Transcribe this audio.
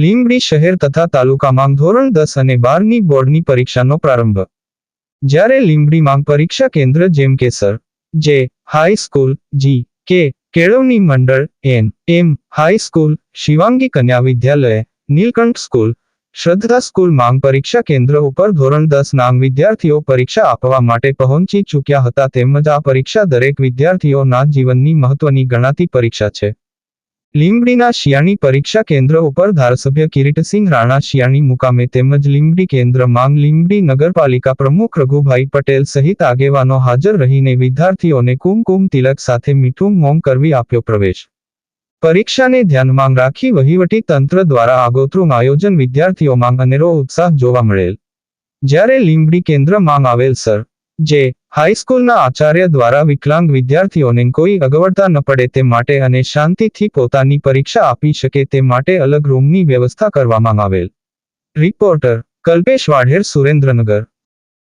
લીંબડી શહેર તથા તાલુકામાં ધોરણ દસ અને બારની બોર્ડની પરીક્ષાનો પ્રારંભ. જ્યારે લીંબડી માંગ પરીક્ષા કેન્દ્ર જેમ કે સર, જે હાઈસ્કૂલ જી, કે, કેળવણી મંડળ, એન, એમ હાઈસ્કૂલ શિવાંગી કન્યા વિદ્યાલય, નીલકંઠ સ્કૂલ, શ્રદ્ધા સ્કૂલ માંગ પરીક્ષા કેન્દ્ર ઉપર ધોરણ દસ નામ વિદ્યાર્થીઓ પરીક્ષા આપવા માટે પહોંચી ચૂક્યા હતા તેમજ આ પરીક્ષા દરેક વિદ્યાર્થીઓના જીવનની મહત્વની ગણાતી પરીક્ષા છે. લીંબડીના શિયાળી પરીક્ષા કેન્દ્ર ઉપર ધારાસભ્ય કિરીટસિંહ રાણા શિયાળી મુકામે તેમજ લીંબડી કેન્દ્ર માંગ લીંબડી નગરપાલિકા પ્રમુખ રઘુભાઈ પટેલ સહિત આગેવાનો હાજર રહીને વિદ્યાર્થીઓને કુમકુમ તિલક સાથે મીઠું મોંગ કરવી આપ્યો પ્રવેશ. પરીક્ષાને ધ્યાનમાં રાખી વહીવટી તંત્ર દ્વારા આગોતરું આયોજન વિદ્યાર્થીઓમાં અનેરો ઉત્સાહ જોવા મળેલ. જ્યારે લીંબડી કેન્દ્ર માંગ આવેલ, સર, જે હાઈસ્કૂલના આચાર્ય દ્વારા વિકલાંગ વિદ્યાર્થીઓને કોઈ અગવડતા ન પડે તે માટે અને શાંતિથી પોતાની પરીક્ષા આપી શકે તે માટે અલગ રૂમની વ્યવસ્થા કરવામાં આવેલ. રિપોર્ટર કલ્પેશ વાઢેર, સુરેન્દ્રનગર.